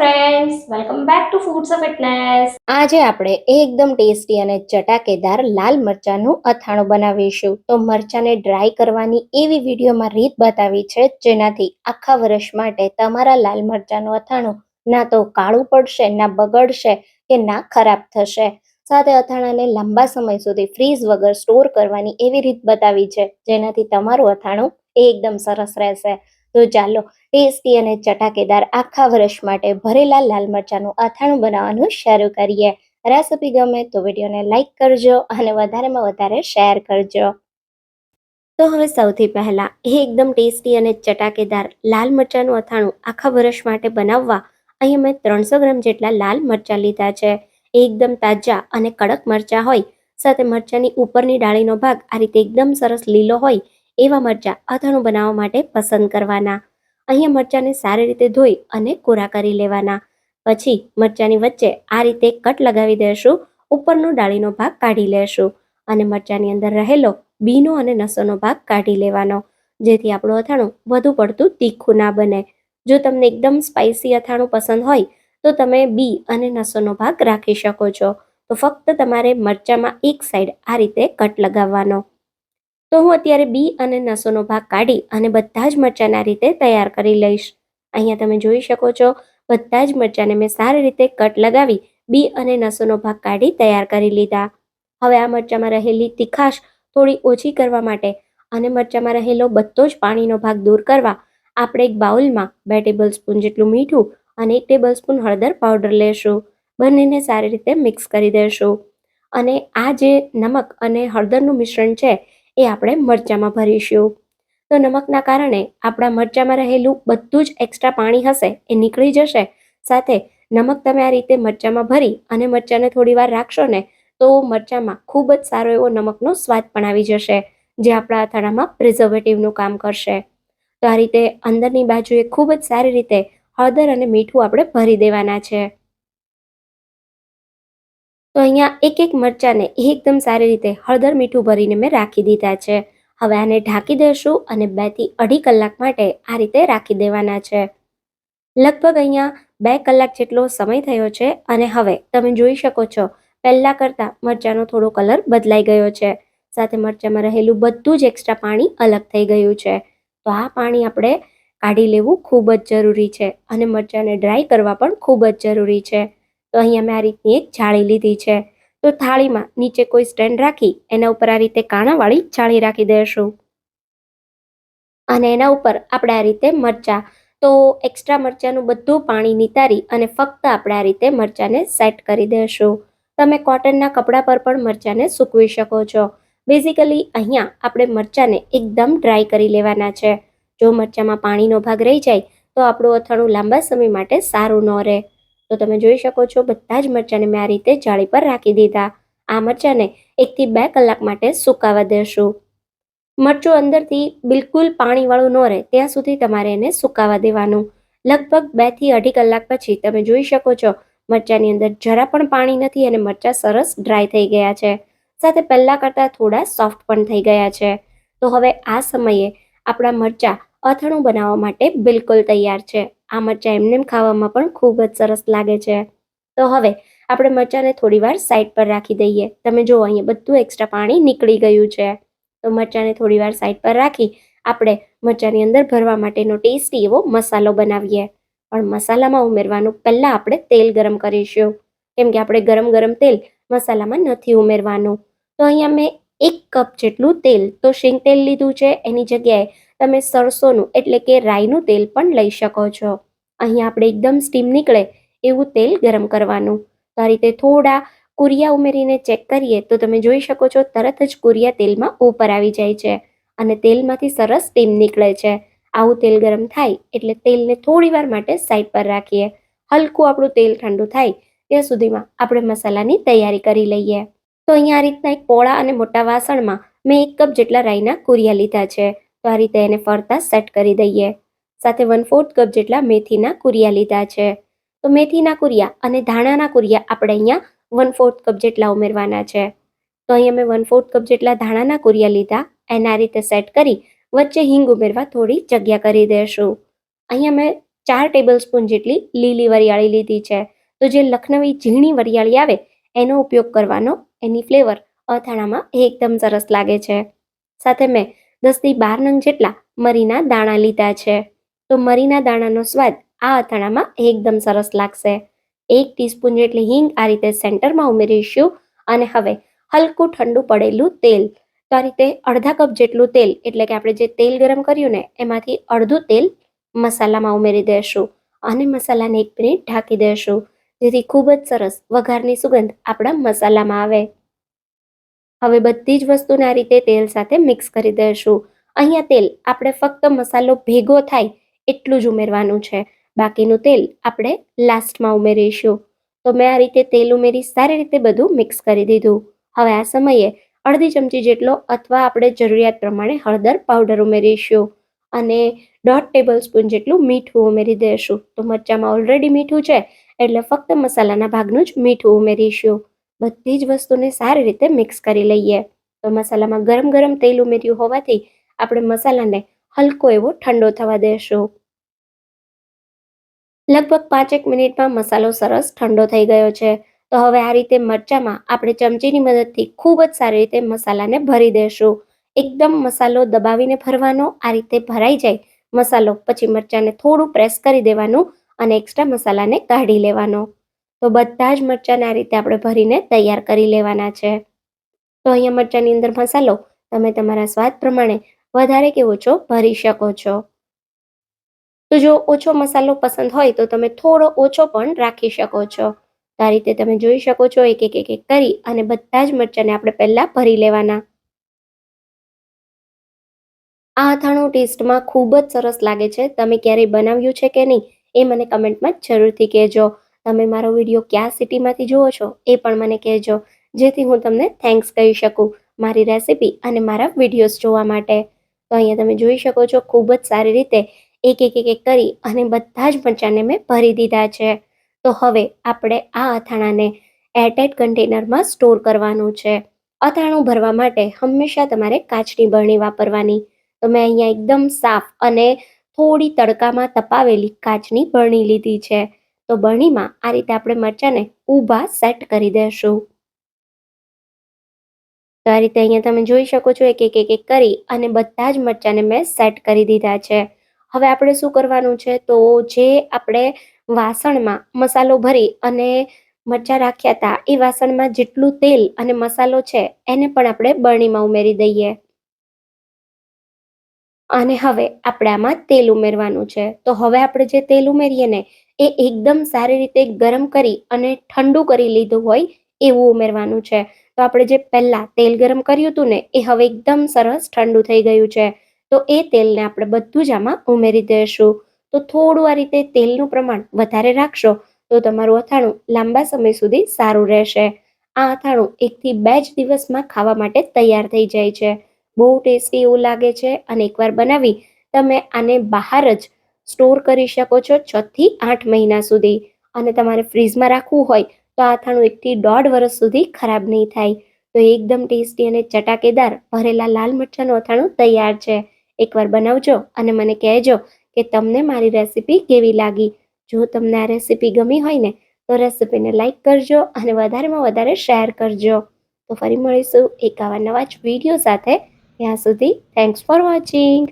Friends welcome back to foods of fitness આજે આપણે એકદમ ટેસ્ટી અને ચટાકેદાર લાલ મરચાંનું અથાણું બનાવીશું. તો મરચાંને ડ્રાય કરવાની એવી વિડીયોમાં રીત બતાવી છે, જેનાથી આખા વર્ષ માટે તમારા લાલ મરચાંનું અથાણું ના તો કાળું પડશે, ના બગડશે, કે ના ખરાબ થશે. સાથે અથાણાને લાંબા સમય સુધી ફ્રીઝ વગર સ્ટોર કરવાની એવી રીત બતાવી છે, જેનાથી તમારું અથાણું એકદમ સરસ રહેશે. તો ચાલો ટેસ્ટી અને ચટાકેદાર આખા વર્ષ માટે ભરેલા લાલ મરચાંનું અથાણું બનાવવાનું શરૂ કરીએ. રેસિપી ગમે તો વિડીયોને લાઇક કરજો અને વધારેમાં વધારે શેર કરજો. તો હવે સૌથી પહેલા એકદમ ટેસ્ટી અને ચટાકેદાર લાલ મરચાંનું અથાણું આખા વર્ષ માટે બનાવવા અહીં મેં ત્રણસો ગ્રામ જેટલા લાલ મરચાં લીધા છે. એકદમ તાજા અને કડક મરચાં હોય, સાથે મરચાંની ઉપરની ડાળીનો ભાગ આ રીતે એકદમ સરસ લીલો હોય એવા મરચાં અથાણું બનાવવા માટે પસંદ કરવાના. અહીંયા મરચાંને સારી રીતે ધોઈ અને કોરા કરી લેવાના. પછી મરચાંની વચ્ચે આ રીતે કટ લગાવી દેશું. ઉપરનો ડાળીનો ભાગ કાઢી લેશું અને મરચાંની અંદર રહેલો બીનો અને નસોનો ભાગ કાઢી લેવાનો, જેથી આપણું અથાણું વધુ પડતું તીખું ના બને. જો તમને એકદમ સ્પાઇસી અથાણું પસંદ હોય, તો તમે બી અને નસોનો ભાગ રાખી શકો છો. તો ફક્ત તમારે મરચાંમાં એક સાઈડ આ રીતે કટ લગાવવાનો. તો હું અત્યારે બી અને નસોનો ભાગ કાઢી અને બધા જ મરચાંના રીતે તૈયાર કરી લઈશ. અહીંયા તમે જોઈ શકો છો, બધા જ મરચાંને મેં સારી રીતે કટ લગાવી, બી અને નસોનો ભાગ કાઢી તૈયાર કરી લીધા. હવે આ મરચાંમાં રહેલી તીખાશ થોડી ઓછી કરવા માટે અને મરચાંમાં રહેલો બધો જ પાણીનો ભાગ દૂર કરવા આપણે એક બાઉલમાં બે ટેબલ સ્પૂન જેટલું મીઠું અને એક ટેબલ સ્પૂન હળદર પાવડર લેશું. બંનેને સારી રીતે મિક્સ કરી દેશું. અને આ જે નમક અને હળદરનું મિશ્રણ છે એ આપણે મરચાંમાં ભરીશું. તો નમકના કારણે આપણા મરચાંમાં રહેલું બધું જ એક્સ્ટ્રા પાણી હશે, એ નીકળી જશે. સાથે નમક તમે આ રીતે મરચાંમાં ભરી અને મરચાંને થોડી વાર રાખશો ને, તો મરચાંમાં ખૂબ જ સારો એવો નમકનો સ્વાદ પણ આવી જશે, જે આપણા અથાણામાં પ્રિઝર્વેટિવનું કામ કરશે. તો આ રીતે અંદરની બાજુએ ખૂબ જ સારી રીતે હળદર અને મીઠું આપણે ભરી દેવાના છે. તો અહીંયા એક એક મરચાંને એકદમ સારી રીતે હળદર મીઠું ભરીને મેં રાખી દીધા છે. હવે આને ઢાંકી દેશું અને બેથી અઢી કલાક માટે આ રીતે રાખી દેવાના છે. લગભગ અહીંયા બે કલાક જેટલો સમય થયો છે અને હવે તમે જોઈ શકો છો, પહેલા કરતાં મરચાંનો થોડો કલર બદલાઈ ગયો છે. સાથે મરચાંમાં રહેલું બધું જ એક્સ્ટ્રા પાણી અલગ થઈ ગયું છે. તો આ પાણી આપણે કાઢી લેવું ખૂબ જ જરૂરી છે અને મરચાંને ડ્રાય કરવા પણ ખૂબ જ જરૂરી છે. તો અહીંયા મેં આ રીતની એક જાળી લીધી છે. તો થાળીમાં નીચે કોઈ સ્ટેન્ડ રાખી એના ઉપર આ રીતે કાણાવાળી જાળી રાખી દઈશું અને એના ઉપર આપણે આ રીતે મરચાં, તો એક્સ્ટ્રા મરચાંનું બધું પાણી નિતારી અને ફક્ત આપણે આ રીતે મરચાંને સેટ કરી દઈશું તમે કોટનના કપડા પર પણ મરચાંને સૂકવી શકો છો. બેઝિકલી અહીંયા આપણે મરચાંને એકદમ ડ્રાય કરી લેવાના છે. જો મરચાંમાં પાણીનો ભાગ રહી જાય, તો આપણું અથાણું લાંબા સમય માટે સારું ન રહે. તો તમે જોઈ શકો છો, બધા જ મરચાંને મેં આ રીતે જાળી પર રાખી દીધા. આ મરચાંને એકથી બે કલાક માટે સુકાવા દેશું. મરચું અંદરથી બિલકુલ પાણીવાળું ન રહે, ત્યાં સુધી તમારે એને સુકાવા દેવાનું. લગભગ બેથી અઢી કલાક પછી તમે જોઈ શકો છો, મરચાંની અંદર જરા પણ પાણી નથી અને મરચાં સરસ ડ્રાય થઈ ગયા છે. સાથે પહેલાં કરતાં થોડા સોફ્ટ પણ થઈ ગયા છે. તો હવે આ સમયે આપણા મરચાં અથાણું બનાવવા માટે બિલકુલ તૈયાર છે. આ મરચાં એમને ખાવામાં પણ ખૂબ જ સરસ લાગે છે. તો હવે આપણે મરચાંને થોડી વાર સાઈડ પર રાખી દઈએ. તમે જુઓ, અહીંયા બધું એક્સ્ટ્રા પાણી નીકળી ગયું છે. તો મરચાંને થોડી વાર સાઈડ પર રાખી આપણે મરચાંની અંદર ભરવા માટેનો ટેસ્ટી એવો મસાલો બનાવીએ. પણ મસાલામાં ઉમેરવાનું પહેલાં આપણે તેલ ગરમ કરીશું. કેમ કે આપણે ગરમ ગરમ તેલ મસાલામાં નથી ઉમેરવાનું. તો અહીંયા મેં એક કપ જેટલું તેલ, તો શીંગ તેલ લીધું છે. એની જગ્યાએ તમે સરસોનું એટલે કે રાઈનું તેલ પણ લઈ શકો છો. અહીં આપણે એકદમ સ્ટીમ નીકળે એવું તેલ ગરમ કરવાનું. તો આ રીતે થોડા કુરિયા ઉમેરીને ચેક કરીએ તો તમે જોઈ શકો છો તરત જ કુરિયા તેલમાં ઉપર આવી જાય છે અને તેલમાંથી સરસ સ્ટીમ નીકળે છે. આવું તેલ ગરમ થાય એટલે તેલને થોડી વાર માટે સાઈડ પર રાખીએ. હલકું આપણું તેલ ઠંડુ થાય ત્યાં સુધીમાં આપણે મસાલાની તૈયારી કરી લઈએ. તો અહીંયા આ રીતના એક પોળા અને મોટા વાસણમાં મેં એક કપ જેટલા રાઈના કુરિયા લીધા છે. તો આ રીતે એને ફરતા સેટ કરી દઈએ. સાથે વન ફોર્થ કપ જેટલા મેથીના કુરિયા લીધા છે. તો મેથીના કુરિયા અને ધાણાના કુરિયા આપણે અહીંયા વન ફોર્થ કપ જેટલા ઉમેરવાના છે. તો અહીંયા મેં વન ફોર્થ કપ જેટલા ધાણાના કુરિયા લીધા. એના રીતે સેટ કરી વચ્ચે હિંગ ઉમેરવા થોડી જગ્યા કરી દેશું. અહીંયા મેં ચાર ટેબલ સ્પૂન જેટલી લીલી વરિયાળી લીધી છે. તો જે લખનવી ઝીણી વરિયાળી આવે, એનો ઉપયોગ કરવાનો એની ફ્લેવર અથાણામાં એકદમ સરસ લાગે છે. સાથે મેં દસથી બાર નંગ જેટલા મરીના દાણા લીધા છે. તો મરીના દાણાનો સ્વાદ આ અથાણામાં એકદમ સરસ લાગશે. એક ટીસ્પૂન જેટલી હિંગ આ રીતે સેન્ટરમાં ઉમેરીશું અને હવે હલકું ઠંડુ પડેલું તેલ. તો આ રીતે અડધા કપ જેટલું તેલ, એટલે કે આપણે જે તેલ ગરમ કર્યું ને, એમાંથી અડધું તેલ મસાલામાં ઉમેરી દેશું અને મસાલાને એક મિનિટ ઢાંકી દેશું. જેથી ખૂબ જ સરસ વઘારની સુગંધ આપણા મસાલામાં આવે. હવે બધી જ વસ્તુને આ રીતે તેલ સાથે મિક્સ કરી દઈશું. અહીંયા તેલ, આપણે ફક્ત મસાલો ભેગો થાય એટલું જ ઉમેરવાનું છે. બાકીનું તેલ આપણે લાસ્ટમાં ઉમેરીશું. તો મેં આ રીતે તેલ ઉમેરી સારી રીતે બધું મિક્સ કરી દીધું. હવે આ સમયે અડધી ચમચી જેટલો અથવા આપણે જરૂરિયાત પ્રમાણે હળદર પાવડર ઉમેરીશું. અને દોઢ ટેબલ સ્પૂન જેટલું મીઠું ઉમેરી દઈશું. તો મરચાંમાં ઓલરેડી મીઠું છે, એટલે ફક્ત મસાલાના ભાગનું જ મીઠું ઉમેરીશું. બધી જ વસ્તુને સારી રીતે મિક્સ કરી લઈએ. તો મસાલામાં ગરમ ગરમ તેલ ઉમેર્યું હોવાથી આપણે મસાલાને હલકો એવો ઠંડો થવા દેશું. લગભગ પાંચેક મિનિટમાં મસાલો સરસ ઠંડો થઈ ગયો છે. તો હવે આ રીતે મરચામાં આપણે ચમચીની મદદથી ખૂબ જ સારી રીતે મસાલાને ભરી દેશું. એકદમ મસાલો દબાવીને ભરવાનો, આ રીતે ભરાઈ જાય, મસાલો પછી મરચાંને થોડું પ્રેસ કરી દેવાનું અને એક્સ્ટ્રા મસાલાને કાઢી લેવાનો. તો બધા જ મરચાંને આ રીતે આપણે ભરીને તૈયાર કરી લેવાના છે. તો અહીંયા મરચાંની અંદર મસાલો તમે તમારા સ્વાદ પ્રમાણે વધારે કે ઓછો ભરી શકો છો. તો જો ઓછો મસાલો પસંદ હોય તો તમે થોડો ઓછો પણ રાખી શકો છો. તો આ રીતે તમે જોઈ શકો છો એક એક એક એક કરી અને બધા જ મરચાંને આપણે પહેલાં ભરી લેવાના. આ અથાણું ટેસ્ટમાં ખૂબ જ સરસ લાગે છે. તમે ક્યારેય બનાવ્યું છે કે નહીં એ મને કમેન્ટમાં જરૂરથી કહેજો. તમે મારો વીડિયો કયા સિટીમાંથી જુઓ છો એ પણ મને કહેજો. જેથી હું તમને થેન્ક્સ કહી શકું મારી રેસિપી અને મારા વિડીયોઝ જોવા માટે. તો અહીંયા તમે જોઈ શકો છો ખૂબ જ સારી રીતે એક એક એક કરી અને બધા જ મરચાંને મેં ભરી દીધા છે. તો હવે આપણે આ અથાણાને એરટાઇટ કન્ટેનરમાં સ્ટોર કરવાનું છે. અથાણું ભરવા માટે હંમેશા તમારે કાચની બરણી વાપરવાની. તો મેં અહીંયા એકદમ સાફ અને થોડી તડકામાં તપાવેલી કાચની બરણી લીધી છે. તો બરણીમાં આ રીતે આપણે મરચાંને ઊભા સેટ કરી દેશું. તો આ રીતે અહીંયા તમે જોઈ શકો છો એક એક એક એક કરી અને બધા જ મરચાંને મેં સેટ કરી દીધા છે. હવે આપણે શું કરવાનું છે? તો જે આપણે વાસણમાં મસાલો ભરી અને મરચાં રાખ્યા હતા, એ વાસણમાં જેટલું તેલ અને મસાલો છે, એને પણ આપણે બરણીમાં ઉમેરી દઈએ. અને હવે આપણે આમાં તેલ ઉમેરવાનું છે. તો હવે આપણે જે તેલ ઉમેરીએ ને એ એકદમ સારી રીતે ગરમ કરી અને ઠંડુ કરી લીધું હોય એવું ઉમેરવાનું છે. તો આપણે જે પહેલાં તેલ ગરમ કર્યું હતું ને, એ હવે એકદમ સરસ ઠંડુ થઈ ગયું છે. તો એ તેલને આપણે બધું જ આમાં ઉમેરી દઈશું તો થોડું આ રીતે તેલનું પ્રમાણ વધારે રાખશો, તો તમારું અથાણું લાંબા સમય સુધી સારું રહેશે. આ અથાણું એકથી બે જ દિવસમાં ખાવા માટે તૈયાર થઈ જાય છે. બહુ ટેસ્ટી એવું લાગે છે અને એકવાર બનાવી તમે આને બહાર જ સ્ટોર કરી શકો છો છ થી આઠ મહિના સુધી. અને તમારે ફ્રીઝમાં રાખવું હોય તો આ અથાણું એકથી દોઢ વર્ષ સુધી ખરાબ નહીં થાય. તો એકદમ ટેસ્ટી અને ચટાકેદાર ભરેલા લાલ મરચાંનું અથાણું તૈયાર છે. એકવાર બનાવજો અને મને કહેજો કે તમને મારી રેસીપી કેવી લાગી. જો તમને આ રેસીપી ગમી હોય ને તો રેસીપીને લાઇક કરજો અને વધારેમાં વધારે શેર કરજો. તો ફરી મળીશું એક આવા નવા જ વીડિયો સાથે. ત્યાં સુધી થેન્ક્સ ફોર વોચિંગ